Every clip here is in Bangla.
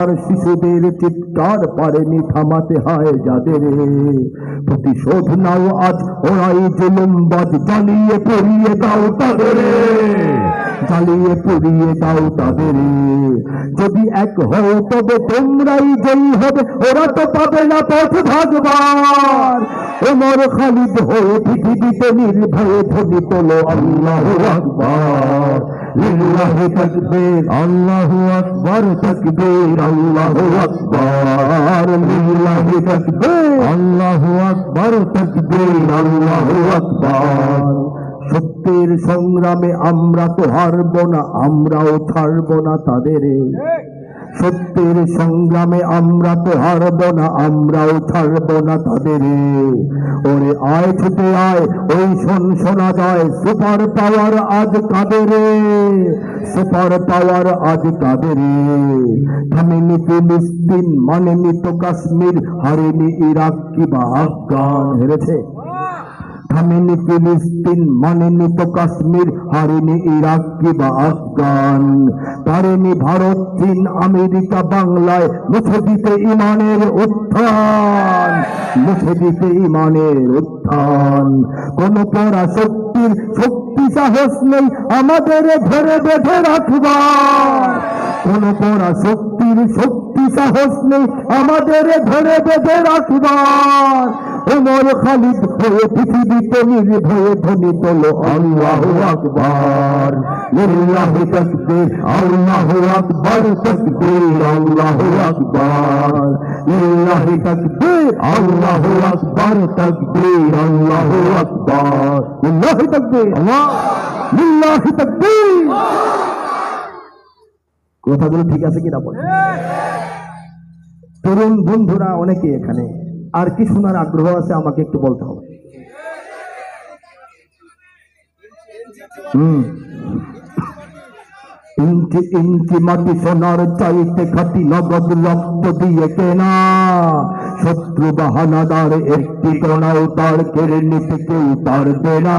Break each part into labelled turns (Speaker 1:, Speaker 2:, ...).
Speaker 1: আর শিশুদের চিৎকার পারেনি থামাতে হয় যাদের। প্রতিশোধ নাও আজ, ওরাই জুলুমবাজ, জ্বালিয়ে পড়িয়ে দাও তাদের। জ্বালিয়ে পুড়িয়ে দাও তাদের। যদি এক হও তবে তোমরাই জয়ী হবে, ওরা তো পাবে না পথ ভাগবার। ওমর খালিদ হয়ে পৃথিবীতে নির্ভয়ে ধ্বনি তোলো আল্লাহ আকবার। লিল্লাহি তাকবীর, আল্লাহু আকবার, তাকবীর, আল্লাহু আকবার। লিল্লাহি তাকবীর, আল্লাহু আকবার, তাকবীর, আল্লাহু আকবার। সত্যের সংগ্রামে আমরা তো হারব না, আমরাও ছাড়ব না তাদের। সত্যের সংগ্রামে আমরা তো হারব না, আমরাও ছাড়ব না তাদের। ওরে আয়, ছুটে আয়, ওই শোন, শোনা যায়, সুপার পাওয়ার আজ কাদের? সুপার পাওয়ার আজ কাদের? থামেনি ফিলিস্তিন মানেনি তো কাশ্মীর হারেনি ইরাক কিবা আফগান, হেরেছে? থামেনি ফিলিস্তিন, মানেনি তো কাশ্মীর, হারেনি ইরাক কিবা আফগান। পারেনি ভারত, চীন, আমেরিকা, বাংলায় মুছে দিতে ইমানের উত্থান, মুছে দিতে ইমানের উত্থান। কোন পরা শক্তির শক্তি সাহস নেই আমাদের ধরে বেঁধে রাখবার। কোন পরা শক্তির শক্তি সাহস নেই আমাদের ধরে বেঁধে রাখবার। ওমর খালিদ হয়ে পৃথিবীতে নির্ভয়ে ধ্বনি তোলো আল্লাহ আকবার লিল্লাহি তাকবীর আল্লাহ আকবার আল্লাহ আকবার লিল্লাহি তাকবীর আল্লাহ আকবার আল্লাহ আকবার লিল্লাহি তাকবীর আল্লাহ লিল্লাহি কথাগুলো ঠিক আছে কিনা বল? তরুণ বন্ধুরা অনেকে এখানে আর কি শোনার আগ্রহ আছে আমাকে একটু বলতে হবে। হুম। ইঞ্চি ইঞ্চি মাটি সোনার চাইতে খাটি নগদ রক্ত দিয়ে কেনা। শত্রু বাহানাদার একটি কণাও তার কেড়ে নিতে কেউ পারবে না।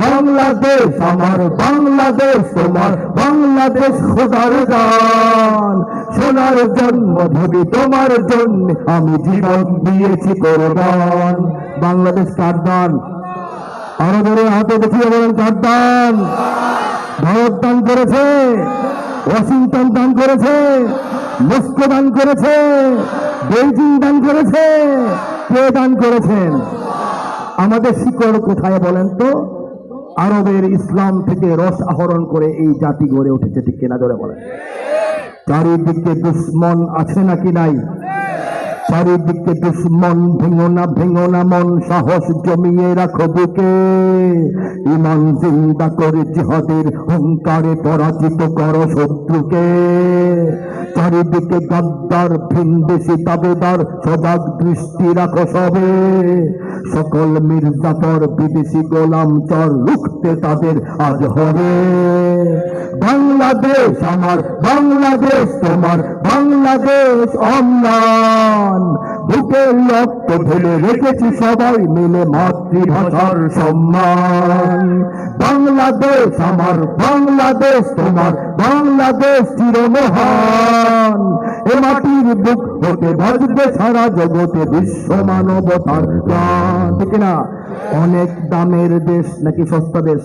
Speaker 1: বাংলাদেশ, আমার বাংলাদেশ, তোমার বাংলাদেশ খোদার দান সোনার জন্ম ভবি তোমার জন্য আমি জীবন দিয়েছি কোরবান। বাংলাদেশ কার দান আরও ধরে হাতে দেখিয়ে বলেন কার দান ভারত দান করেছে, ওয়াশিংটন দান করেছে, মস্কো দান করেছে, বেইজিং দান করেছে, কে দান করেছেন? আমাদের শিকড় কোথায় বলেন তো? আরবের ইসলাম থেকে রস আহরণ করে এই জাতি গড়ে উঠেছে ঠিক কেনা ধরে বলেন? চারিদিকে দুশ্মন আছে নাকি নাই? চারিদিকে দুশ্মন, ভেঙো না ভেঙো না, মন সাহস জমিয়ে রাখো বুকে। ইমান জিন্দা করে জিহাদের হুঙ্কারে পরাজিত করো শত্রুকে। চারিদিকে গাদ্দার ভিনদেশি দাবেদার সজাগ দৃষ্টি রাখো সবে। সকল মির্জাপর বিদেশি গোলাম চর রুখতে তাদের আজ হবে। বাংলাদেশ আমার, বাংলাদেশ তোমার, বাংলাদেশ অম্লান বুকের রক্ত ঢেলে রেখেছি সবাই মিলে মাতৃভাষার সম্মান। বাংলাদেশ আমার, বাংলাদেশ তোমার, বাংলাদেশ চিরমহান। এ মাটির বুক হতে বাজবে সারা জগতে বিশ্ব মানবতার ঠিক না অনেক দামের দেশ নাকি সস্তা দেশ?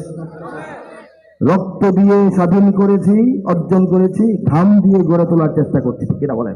Speaker 1: রক্ত দিয়ে স্বাধীন করেছি, অর্জন করেছি, ঘাম দিয়ে গড়ে তোলার চেষ্টা করছি। কিনা বলেন?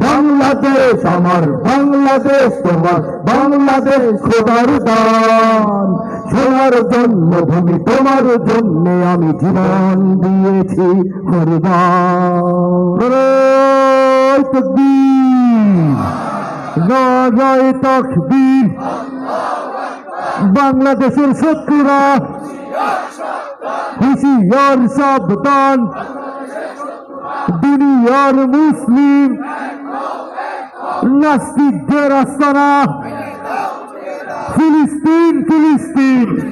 Speaker 1: বাংলাদেশ আমার, বাংলাদেশ তোমার, বাংলাদেশ খোদার দান। সোনার জন্মভূমি তোমার জন্য আমি জীবন দিয়েছি কুরবান বাংলাদেশের শত্রুরা, হুশিয়ার সাবধান। দুনিয়ার মুসলিম নাস্তিকদের আস্তানা। ফিলিস্তিন ফিলিস্তিন।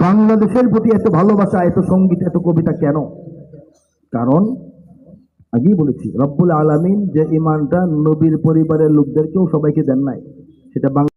Speaker 1: বাংলাদেশের প্রতি এত ভালোবাসা, এত সংগীত, এত কবিতা কেন? কারণ, আগেই বলেছি, রব্বুল আলামিন যে ইমানটা নবীর পরিবারের লোকদেরকেও সবাইকে দেন নাই, সেটা